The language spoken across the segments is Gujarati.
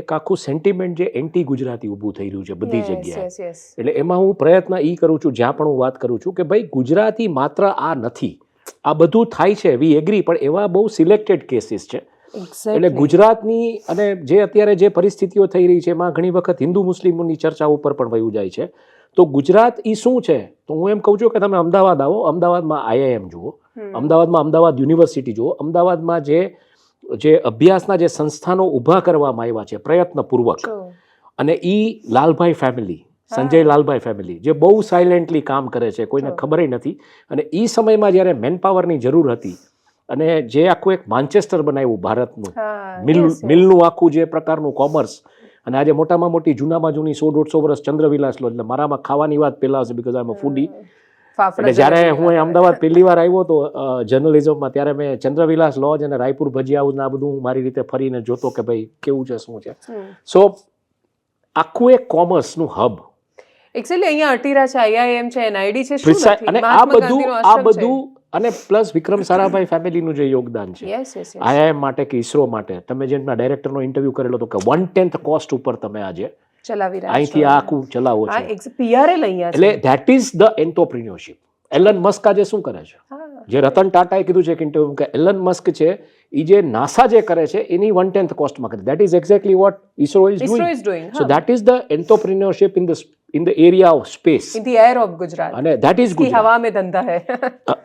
એક આખું સેન્ટિમેન્ટ જે એન્ટી ગુજરાતી ઊભું થઈ રહ્યું છે બધી જગ્યાએ. એટલે એમાં હું પ્રયત્ન એ કરું છું જ્યાં પણ હું વાત કરું છું કે ભાઈ ગુજરાતી માત્ર આ નથી. આ બધું થાય છે વી એગ્રી પણ એવા બહુ સિલેક્ટેડ કેસીસ છે. એટલે ગુજરાતની અને જે અત્યારે જે પરિસ્થિતિઓ થઈ રહી છે એમાં ઘણી વખત હિન્દુ મુસ્લિમોની ચર્ચા ઉપર પણ વયું જાય છે. તો ગુજરાત એ શું છે? તો હું એમ કહું છું કે તમે અમદાવાદ આવો અમદાવાદમાં આઈઆઈએમ જુઓ. અમદાવાદમાં અમદાવાદ યુનિવર્સિટી જુઓ. અમદાવાદમાં જે જે અભ્યાસના જે સંસ્થાનો ઊભા કરવામાં આવ્યા છે પ્રયત્નપૂર્વક. અને ઈ લાલભાઈ ફેમિલી સંજય લાલભાઈ ફેમિલી જે બહુ સાયલેન્ટલી કામ કરે છે કોઈને. ખબર નથી. અને ઈ સમયમાં જ્યારે મેનપાવરની જરૂર હતી અને જે આખું એક માન્ચેસ્ટર બનાવ્યું ભારતનું મિલ. મિલનું આખું જે પ્રકારનું કોમર્સ અને આજે મોટામાં મોટી જૂનામાં જૂની સો દોઢસો વર્ષ ચંદ્રવિલાસ લો એટલે મારામાં ખાવાની વાત પહેલાં હશે બિકોઝ આઈ એમ ફૂડી એટલે જ્યારે હું અહીં અમદાવાદ પહેલી વાર આવ્યો હતો જર્નલિઝમમાં ત્યારે મેં ચંદ્રવિલાસ લોજ અને રાયપુર ભજીયા આવું ને આ બધું હું મારી રીતે ફરીને જોતો કે ભાઈ કેવું છે શું છે. સો આખું એક કોમર્સનું હબ એક્ચ્યુઅલી અહીંયા અટીરા છે આઈઆઈએમ છે એનઆઈડી છે શું નથી? અને આ બધું આ બધું અને પ્લસ વિક્રમ સારાભાઈ ફેમિલીનું જે યોગદાન છે. આઈઆઈએમ માટે કે ઈસરો માટે. તમે જેમના ડાયરેક્ટરનો ઇન્ટરવ્યૂ કરેલો હતો કે વન ટેન્થ કોસ્ટ ઉપર તમે આજે ચલાવી રહ્યા અહીંથી આ આખું ચલાવો છો. પીઆરએ લઈ એટલે that is the entrepreneurship Elon Musk આજે શું કરે છે? જે રતન ટાટાએ કીધું છે કે ઇન્ટરવ્યુ કે એલન મસ્ક છે એ જે નાસા જે કરે છે એની વન ટેન્થ કોસ્ટમાં કરે. That is exactly what ISRO is doing so that is the entrepreneurship in the in the area of space in the air of Gujarat અને ધેટ ઇઝ ગુજરાત હવા મે ધંધા હે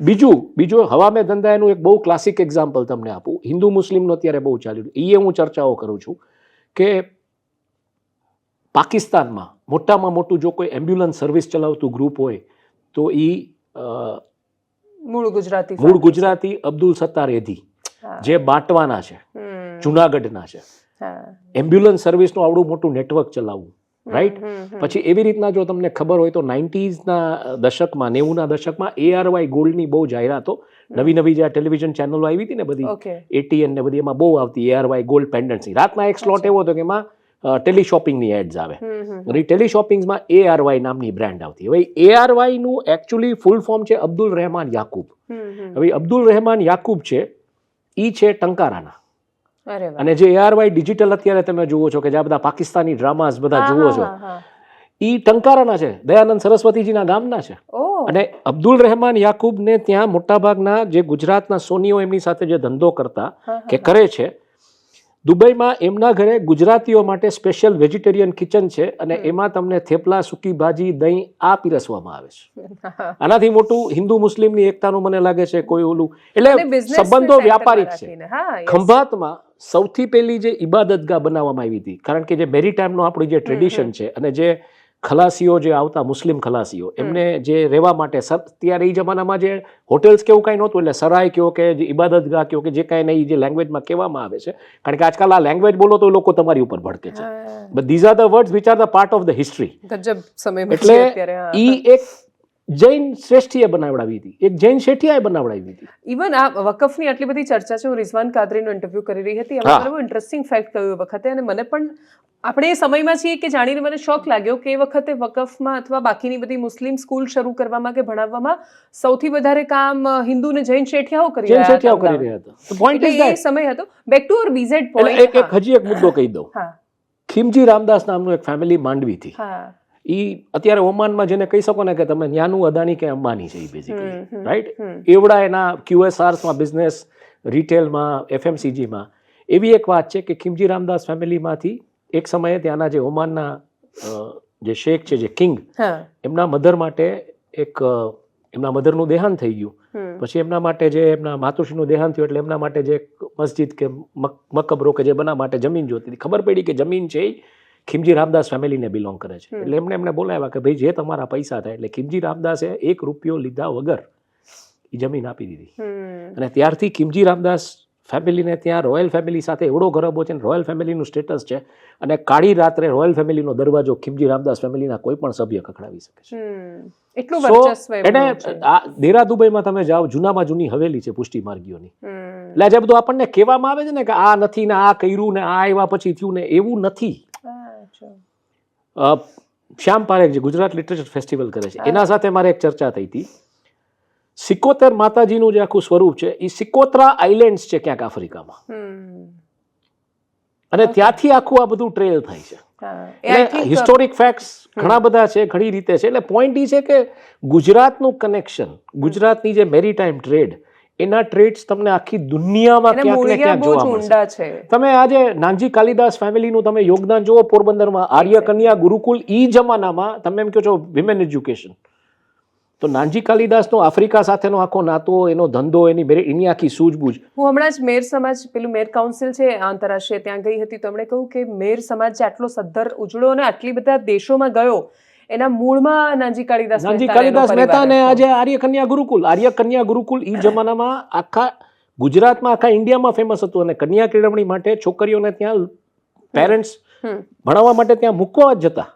બીજું બીજું હવા મે ધંધા એનું એક બહુ ક્લાસિક એક્ઝામ્પલ તમને આપું. હિન્દુ મુસ્લિમનો અત્યારે બહુ ચાલ્યું. એ હું ચર્ચાઓ કરું છું કે પાકિસ્તાનમાં મોટામાં મોટું જો કોઈ એમ્બ્યુલન્સ સર્વિસ ચલાવતું ગ્રુપ હોય તો એ મૂળ ગુજરાતી મૂળ ગુજરાતી અબ્દુલ સત્તાર એધી જે બાંટવાના છે. જુનાગઢના છે. એમ્બ્યુલન્સ સર્વિસનું આવડું મોટું નેટવર્ક ચલાવવું રાઈટ. પછી એવી રીતના જો તમને ખબર હોય તો નાઇન્ટીઝના દશકમાં નેવુંના દશકમાં એઆરવાય ગોલ્ડની બહુ જાહેરાતો નવી નવી જે ટેલિવિઝન ચેનલો આવી હતી ને બધી. એટીએન ને બધી એમાં બહુ આવતી એઆરવાય ગોલ્ડ પેન્ડન્ટની રાતના એક સ્લોટ એવો હતો કે એમાં ટેલી શોપિંગની એડ્સ આવે. અને ટેલી શોપિંગ્સમાં એઆરવાય નામની બ્રાન્ડ આવતી હવે એઆરવાયનું એકચ્યુઅલી ફૂલ ફોર્મ છે અબ્દુલ રહેમાન યાકુબ. હવે અબ્દુલ રહેમાન યાકુબ છે ઈ છે ટંકારાના. અને જે એઆરવાય ડિજિટલ અત્યારે તમે જુઓ છો કે જે બધા પાકિસ્તાની ડ્રામાસ બધા જુઓ છો. ઈ ટંકારાના છે. દયાનંદ સરસ્વતીજીના ગામના છે. અને અબ્દુલ રહેમાન યાકુબને ત્યાં મોટાભાગના જે ગુજરાતના સોનીઓ એમની સાથે જે ધંધો કરતા કે કરે છે દુબઈમાં એમના ઘરે ગુજરાતીઓ માટે સ્પેશિયલ વેજીટેરિયન કિચન છે અને એમાં તમને થેપલા સૂકી ભાજી દહીં આ પીરસવામાં આવે છે. આનાથી મોટું હિન્દુ મુસ્લિમની એકતાનું મને લાગે છે કોઈ ઓલું એટલે સંબંધો વ્યાપારિક છે. ખંભાતમાં સૌથી પહેલી જે ઇબાદતગાહ બનાવવામાં આવી હતી કારણ કે જે મેરીટાઈમનો આપણી જે ટ્રેડિશન છે અને જે ખલાસીઓ જે આવતા મુસ્લિમ ખલાસીઓ એમને જે રહેવા માટે ત્યારે એ જમાનામાં જે હોટેલ્સ કેવું કાંઈ નહોતું એટલે સરાય કયો કે જે ઇબાદતગાહ કયો કે જે કાંઈ નહીં જે લેંગ્વેજમાં કહેવામાં આવે છે કારણ કે આજકાલ આ લેંગ્વેજ બોલો તો લોકો તમારી ઉપર ભડકે છે. But these are the words which are the part of the history એટલે. ઈ એક જૈન શ્રેષ્ઠીએ બનાવડાવી હતી. એક જૈન શેઠિયાએ બનાવડાવી હતી. ઇવન આ વકફની આટલી બધી ચર્ચા છે હું રિઝવાન કાદરીનો ઇન્ટરવ્યુ કરી રહી હતી. એમાં બહુ ઇન્ટરેસ્ટિંગ ફેક્ટ કહ્યું એ વખતે અને મને પણ આપણે એ સમયમાં છીએ કે જાણીને મને શોખ લાગ્યો કે એ વખતે વકફમાં અથવા બાકીની બધી મુસ્લિમ સ્કૂલ શરૂ કરવામાં કે ભણાવવામાં સૌથી વધારે કામ હિન્દુ ને જૈન શેઠિયાઓ કરી રહ્યા હતા શેઠિયાઓ કરી રહ્યા હતા. પોઈન્ટ ઇઝ એ ધેટ સમય હતો. Back to our BZ point એક એક હજી એક મુદ્દો કહી દઉં. હા. ખીમજી રામદાસ નામનું એક ફેમિલી માંડવીથી હા. ઈ અત્યારે ઓમાનમાં જેને કહી શકો ને કે તમે ન્યાનું અદાણી કે અંબાની છે એ બેઝિકલી રાઈટ. એવડા એના ક્યુએસઆર્સમાં બિઝનેસ રિટેલમાં એફએમસીજીમાં એવી એક વાત છે કે ખીમજી રામદાસ ફેમિલીમાંથી એક સમયે ત્યાંના જે ઓમાનના જે શેખ છે જે કિંગ એમના મધર માટે એક એમના મધરનું દેહાંત થઈ ગયું. પછી એમના માટે જે એમના માતુશ્રીનું દેહાંત થયું એટલે એમના માટે જે મસ્જિદ કે મક- મકબરો કે જે બના માટે જમીન જોતી હતી. ખબર પડી કે જમીન છે એ ખીમજી રામદાસ ફેમિલીને બિલોંગ કરે છે. એટલે એમને એમને બોલાવ્યા કે ભાઈ જે તમારા પૈસા થાય એટલે ખીમજી રામદાસે એક રૂપિયો લીધા વગર એ જમીન આપી દીધી. અને ત્યારથી ખીમજી રામદાસ ફેમિલીને ત્યાં રોયલ ફેમિલી સાથે એવડો ગરબો છે ને રોયલ ફેમિલીનું સ્ટેટસ છે અને કાળી રાત્રે રોયલ ફેમિલીનો દરવાજો ખીમજી રામદાસ ફેમિલીના કોઈ પણ સભ્ય ખખડાવી શકે છે. એટલું વર્ચસ્વ એને એમનું આ દેરા દુબઈમાં તમે જાઓ જૂનામાં જૂની હવેલી છે પુષ્ટિ માર્ગીઓની. એટલે જે બધું આપણને કહેવામાં આવે છે ને કે આ નથી ને આ કર્યું ને આ આવ્યા પછી થયું ને એવું નથી. શ્યામ પારેખ જે ગુજરાત લિટરેચર ફેસ્ટિવલ કરે છે એના સાથે મારે એક ચર્ચા થઈ હતી. સિકોતેર માતાજીનું જે આખું સ્વરૂપ છે એ સિકોતરા આઇલેન્ડ્સ છે ક્યાંક આફ્રિકામાં. અને ત્યાંથી આખું આ બધું ટ્રેલ થાય છે. એટલે હિસ્ટોરિક ફેક્ટ્સ ઘણા બધા છે ઘણી રીતે છે. એટલે પોઈન્ટ એ છે કે ગુજરાતનું કનેક્શન ગુજરાતની જે મેરીટાઈમ ટ્રેડ એના ટ્રેડ્સ તમને આખી દુનિયામાં ક્યાંક ને ક્યાંક જોવા મળશે. છે. તમે આજે નાનજી કાલિદાસ ફેમિલીનું તમે યોગદાન જુઓ પોરબંદરમાં આર્ય કન્યા ગુરુકુલ ઈ જમાનામાં તમે એમ કહો છો વિમેન એજ્યુકેશન તો નાનજી કાલિદાસનો આફ્રિકા સાથેનો આખો નાતો એનો ધંધો એની મેરે- એની આખી સૂઝબૂઝ. હું હમણાં જ મેર સમાજ પેલું મેર કાઉન્સિલ છે આંતરરાષ્ટ્રીય ત્યાં ગઈ હતી તો એમણે કહ્યું કે મેર સમાજ જે આટલો સદ્ધર ઉજળો અને આટલી બધા દેશોમાં ગયો એના મૂળમાં નાનજી કાળીદાસ નાનજી પરિવાર મહેતા અને આજે આર્ય કન્યા ગુરુકુલ. આર્ય કન્યા ગુરુકુલ ઈ જમાનામાં આખા ગુજરાતમાં આખા ઇન્ડિયામાં ફેમસ હતું અને કન્યા કેળવણી માટે છોકરીઓને ત્યાં પેરેન્ટ્સ ભણાવવા માટે ત્યાં મૂકવા જ જતા.